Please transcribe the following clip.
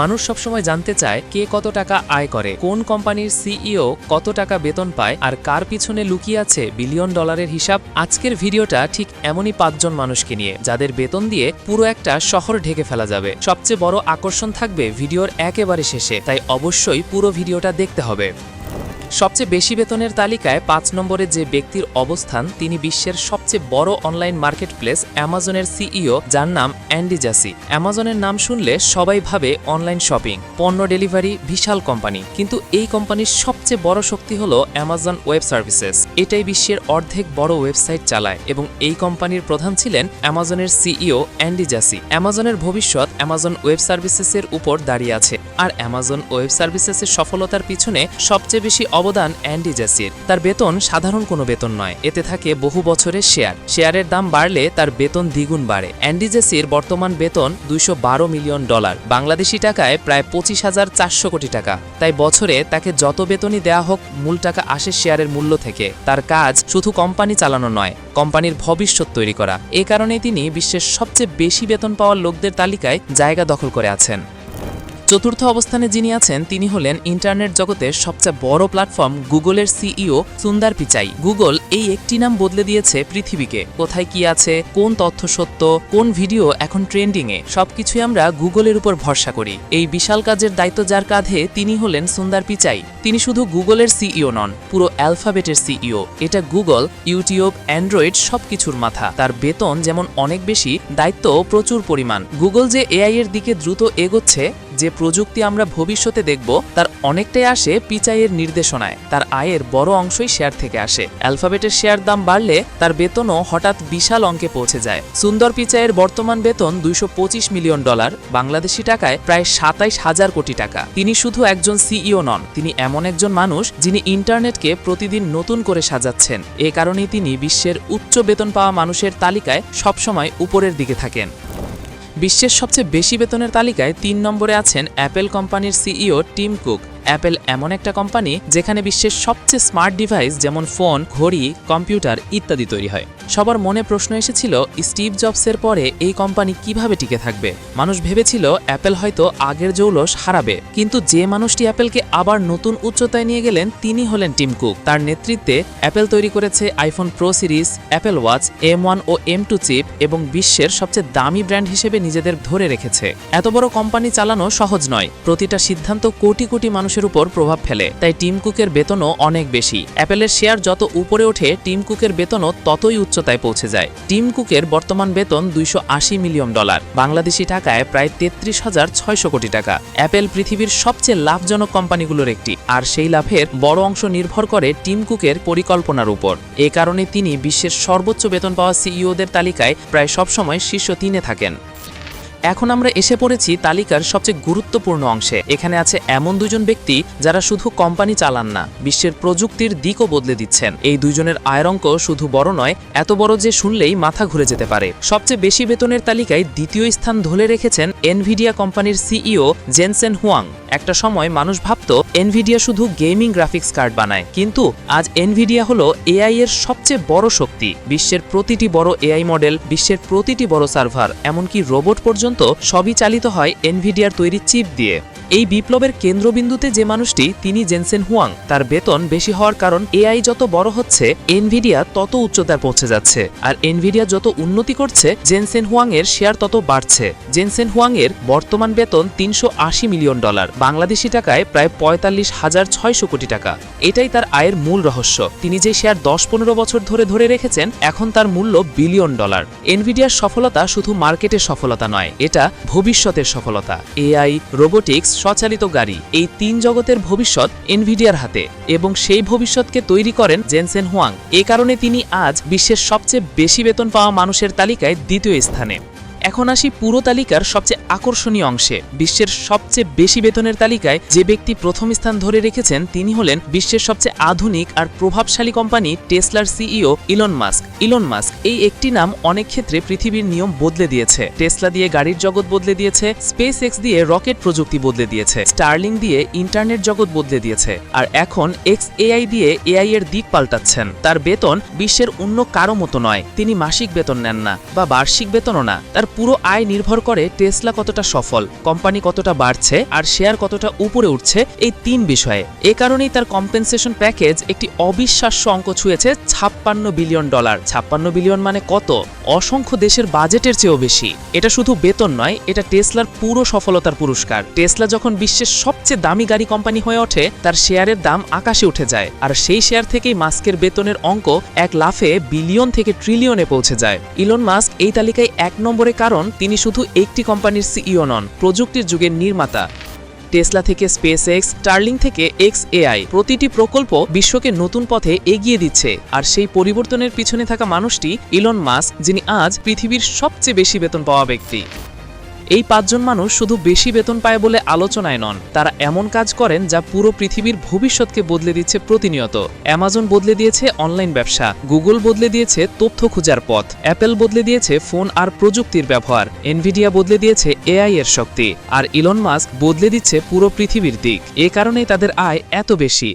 মানুষ সবসময় জানতে চায় কে কত টাকা আয় করে, কোন কোম্পানির সিইও কত টাকা বেতন পায় আর কার পিছনে লুকিয়ে আছে বিলিয়ন ডলারের হিসাব। আজকের ভিডিওটা ঠিক এমনই পাঁচজন মানুষকে নিয়ে, যাদের বেতন দিয়ে পুরো একটা শহর ঢেকে ফেলা যাবে। সবচেয়ে বড় আকর্ষণ থাকবে ভিডিওর একেবারে শেষে, তাই অবশ্যই পুরো ভিডিওটা দেখতে হবে। সবচেয়ে বেশি বেতনের তালিকায় পাঁচ নম্বরে যে ব্যক্তির অবস্থান, তিনি বিশ্বের সবচেয়ে বড় অনলাইন মার্কেটপ্লেস অ্যামাজনের সিইও, যার নাম অ্যান্ডি জাসি। অ্যামাজনের নাম শুনলে সবাই ভাবে অনলাইন শপিং, পণ্য ডেলিভারি বিশাল কোম্পানি। কিন্তু এই কোম্পানির সবচেয়ে বড় শক্তি হলো অ্যামাজন ওয়েব সার্ভিসেস। এটাই বিশ্বের অর্ধেক বড় ওয়েবসাইট চালায় এবং এই কোম্পানির প্রধান ছিলেন অ্যামাজনের সিইও অ্যান্ডি জাসি। অ্যামাজনের ভবিষ্যৎ অ্যামাজন ওয়েব সার্ভিসেসের উপর দাঁড়িয়ে আছে। আর অ্যামাজন ওয়েব সার্ভিসেসের সফলতার পিছনে সবচেয়ে বেশি অবদান অ্যান্ডি জাসির। তার বেতন সাধারণ কোনো বেতন নয়, এতে থাকে বহু বছরের শেয়ার। শেয়ারের দাম বাড়লে তার বেতন দ্বিগুণ বাড়ে। অ্যান্ডি জাসির বর্তমান বেতন দুইশো বারো মিলিয়ন ডলার, বাংলাদেশি টাকায় প্রায় পঁচিশ হাজার চারশো কোটি টাকা। তাই বছরে তাকে যত বেতনই দেয়া হোক, মূল টাকা আসে শেয়ারের মূল্য থেকে। তার কাজ শুধু কোম্পানি চালানো নয়, কোম্পানির ভবিষ্যৎ তৈরি করা। এ কারণে তিনি বিশ্বের সবচেয়ে বেশি বেতন পাওয়ার লোকদের তালিকায় জায়গা দখল করে আছেন। চতুর্থ অবস্থানে যিনি আছেন, তিনি হলেন ইন্টারনেট জগতের সবচেয়ে বড় প্ল্যাটফর্ম গুগলের সিইও সুন্দর পিচাই। গুগল এই একটি নাম বদলে দিয়েছে পৃথিবীকে। কোথায় কি আছে, কোন তথ্য সত্য, কোন ভিডিও এখন ট্রেন্ডিংয়ে, সবকিছুই আমরা গুগলের উপর ভরসা করি। এই বিশাল কাজের দায়িত্ব যার কাঁধে, তিনি হলেন সুন্দর পিচাই। তিনি শুধু গুগলের সিইও নন, পুরো অ্যালফাবেটের সিইও। এটা গুগল, ইউটিউব, অ্যান্ড্রয়েড সবকিছুর মাথা। তার বেতন যেমন অনেক বেশি দায়িত্ব প্রচুর পরিমাণ। গুগল যে এআই এর দিকে দ্রুত এগোচ্ছে যে প্রযুক্তি আমরা ভবিষ্যতে দেখব, তার অনেকটাই আসে পিচাইয়ের নির্দেশনায়। তার আয়ের বড় অংশই শেয়ার থেকে আসে। অ্যালফাবেটের শেয়ার দাম বাড়লে তার বেতনও হঠাৎ বিশাল অঙ্কে পৌঁছে যায়। সুন্দর পিচাইয়ের বর্তমান বেতন দুইশো পঁচিশ মিলিয়ন ডলার, বাংলাদেশি টাকায় প্রায় সাতাইশ হাজার কোটি টাকা। তিনি শুধু একজন সিইও নন, তিনি এমন একজন মানুষ যিনি ইন্টারনেটকে প্রতিদিন নতুন করে সাজাচ্ছেন। এ কারণেই তিনি বিশ্বের উচ্চ বেতন পাওয়া মানুষের তালিকায় সবসময় উপরের দিকে থাকেন। বিশ্বের সবচেয়ে বেশি বেতনের তালিকায় তিন নম্বরে আছেন অ্যাপেল কোম্পানির সিইও টিম কুক। অ্যাপেল এমন একটা কোম্পানি যেখানে বিশ্বের সবচেয়ে স্মার্ট ডিভাইস যেমন ফোন ঘড়ি কম্পিউটার ইত্যাদি তৈরি হয়। সবার মনে প্রশ্ন এসেছিল, স্টিভ জবসের পরে এই কোম্পানি কীভাবে টিকে থাকবে? মানুষ ভেবেছিল অ্যাপেল হয়তো আগের জৌলস হারাবে। কিন্তু যে মানুষটি অ্যাপেলকে আবার নতুন উচ্চতায় নিয়ে গেলেন, তিনি হলেন টিম কুক তার নেতৃত্বে অ্যাপেল তৈরি করেছে iPhone pro series Apple watch M one ও এম টু চিপ এবং বিশ্বের সবচেয়ে দামি ব্র্যান্ড হিসেবে নিজেদের ধরে রেখেছে। এত বড় কোম্পানি চালানো সহজ নয়। প্রতিটা সিদ্ধান্ত কোটি কোটি মানুষের উপর প্রভাব ফেলে, তাই টিম কুকের বেতনও অনেক বেশি। অ্যাপেলের শেয়ার যত উপরে ওঠে, টিম কুকের বেতনও ততই উচ্চতায় পৌঁছে যায়। টিম কুকের বর্তমান বেতন দুইশো আশি মিলিয়ন ডলার, বাংলাদেশি টাকায় প্রায় তেত্রিশ হাজার ছয়শো কোটি টাকা। অ্যাপেল পৃথিবীর সবচেয়ে লাভজনক কোম্পানিগুলোর একটি, আর সেই লাভের বড় অংশ নির্ভর করে টিম কুকের পরিকল্পনার উপর। এ কারণে তিনি বিশ্বের সর্বোচ্চ বেতন পাওয়া সিইওদের তালিকায় প্রায় সবসময় শীর্ষ তিনে থাকেন। এখন আমরা এসে পড়েছি তালিকার সবচেয়ে গুরুত্বপূর্ণ অংশে। এখানে আছে এমন দুজন ব্যক্তি যারা শুধু কোম্পানি চালান না, বিশ্বের প্রযুক্তির দিকও বদলে দিচ্ছেন। এই দুজনের আয়ের অঙ্ক শুধু বড় নয়, এত বড় যে শুনলেই মাথা ঘুরে যেতে পারে। সবচেয়ে বেশি বেতনের তালিকায় দ্বিতীয় স্থান ধরে রেখেছেন এনভিডিয়া কোম্পানির সিইও জেনসেন হুয়াং। একটা সময় মানুষ ভাবত এনভিডিয়া শুধু গেমিং গ্রাফিক্স কার্ড বানায়। কিন্তু আজ এনভিডিয়া হলো এআই এর সবচেয়ে বড় শক্তি। বিশ্বের প্রতিটি বড় এআই মডেল, বিশ্বের প্রতিটি বড় সার্ভার, এমনকি রোবট পর্যন্ত সবই চালিত হয় এনভিডিয়ার তৈরি চিপ দিয়ে। এই বিপ্লবের কেন্দ্রবিন্দুতে যে মানুষটি তিনি জেনসেন হুয়াং, তার বেতন বেশি হওয়ার কারণ এআই যত বড় হচ্ছে, এনভিডিয়া তত উচ্চতায় পৌঁছে যাচ্ছে। আর এনভিডিয়া যত উন্নতি করছে, জেনসেন হুয়াং এর শেয়ার তত বাড়ছে। জেনসেন হুয়াং এর বর্তমান বেতন তিনশো আশি মিলিয়ন ডলার, বাংলাদেশি টাকায় প্রায় পঁয়তাল্লিশ হাজার ছয়শো কোটি টাকা। এটাই তার আয়ের মূল রহস্য। তিনি যে শেয়ার দশ পনেরো বছর ধরে ধরে রেখেছেন, এখন তার মূল্য বিলিয়ন ডলার। এনভিডিয়ার সফলতা শুধু মার্কেটের সফলতা নয় এটা ভবিষ্যতের সফলতা। এআই, রোবোটিক্স, স্বচালিত গাড়ি, এই তিন জগতের ভবিষ্যৎ এনভিডিয়ার হাতে এবং সেই ভবিষ্যৎকে তৈরি করেন জেনসেন হোয়াং। এ কারণে তিনি আজ বিশ্বের সবচেয়ে বেশি বেতন পাওয়া মানুষের তালিকায় দ্বিতীয় স্থানে। এখন আসি পুরো তালিকার সবচেয়ে আকর্ষণীয় অংশে। বিশ্বের সবচেয়ে বেশি বেতনের তালিকায় যে ব্যক্তি প্রথম স্থান ধরে রেখেছেন, তিনি হলেন বিশ্বের সবচেয়ে আধুনিক আর প্রভাবশালী company টেসলার CEO Elon Musk. Elon Musk এই একটি নাম অনেক ক্ষেত্রে পৃথিবীর নিয়ম বদলে দিয়েছে। টেসলা দিয়ে গাড়ির জগৎ বদলে দিয়েছে স্পেস এক্স দিয়ে রকেট প্রযুক্তি বদলে দিয়েছে, স্টার্লিং দিয়ে ইন্টারনেট জগৎ বদলে দিয়েছে, আর এখন এক্স এআই দিয়ে এআই এর দিক পাল্টাচ্ছেন। তার বেতন বিশ্বের অন্য কারও মতো নয়। তিনি মাসিক বেতন নেন না বা বার্ষিক বেতনও না। তার পুরো আয় নির্ভর করে টেসলা কতটা সফল, কোম্পানি কতটা বাড়ছে, আর শেয়ার কতটা উপরে উঠছে এই তিন বিষয়ে। এ কারণেই তার কম্পেনসেশন প্যাকেজ একটি অবিশ্বাস্য অঙ্ক ছুঁয়েছে ছাপ্পান্ন বিলিয়ন ডলার। ছাপ্পান্ন বিলিয়ন মানে কত? অসংখ্য দেশের বাজেটের চেয়েও বেশি। এটা শুধু বেতন নয়, এটা টেসলার পুরো সফলতার পুরস্কার। টেসলা যখন বিশ্বের সবচেয়ে দামি গাড়ি কোম্পানি হয়ে ওঠে, তার শেয়ারের দাম আকাশে উঠে যায়, আর সেই শেয়ার থেকেই মাস্কের বেতনের অঙ্ক এক লাফে বিলিয়ন থেকে ট্রিলিয়নে পৌঁছে যায়। ইলন মাস্ক এই তালিকায় এক নম্বরে কারণ তিনি শুধু একটি কোম্পানির সিইও নন, প্রযুক্তির যুগের নির্মাতা। টেসলা থেকে স্পেস এক্স টার্লিং থেকে এক্স এআই প্রতিটি প্রকল্প বিশ্বকে নতুন পথে এগিয়ে দিচ্ছে। আর সেই পরিবর্তনের পিছনে থাকা মানুষটি ইলন মাস্ক, যিনি আজ পৃথিবীর সবচেয়ে বেশি বেতন পাওয়া ব্যক্তি। এই পাঁচজন মানুষ শুধু বেশি বেতন পায় বলে আলোচনায় নন। তারা এমন কাজ করেন যা পুরো পৃথিবীর ভবিষ্যৎকে বদলে দিচ্ছে প্রতিনিয়ত। অ্যামাজন বদলে দিয়েছে অনলাইন ব্যবসা গুগল বদলে দিয়েছে তথ্য খোঁজার পথ অ্যাপেল বদলে দিয়েছে ফোন আর প্রযুক্তির ব্যবহার এনভিডিয়া বদলে দিয়েছে এআই এর শক্তি, আর ইলন মাস্ক বদলে দিচ্ছে পুরো পৃথিবীর দিক। এ কারণেই তাদের আয় এত বেশি।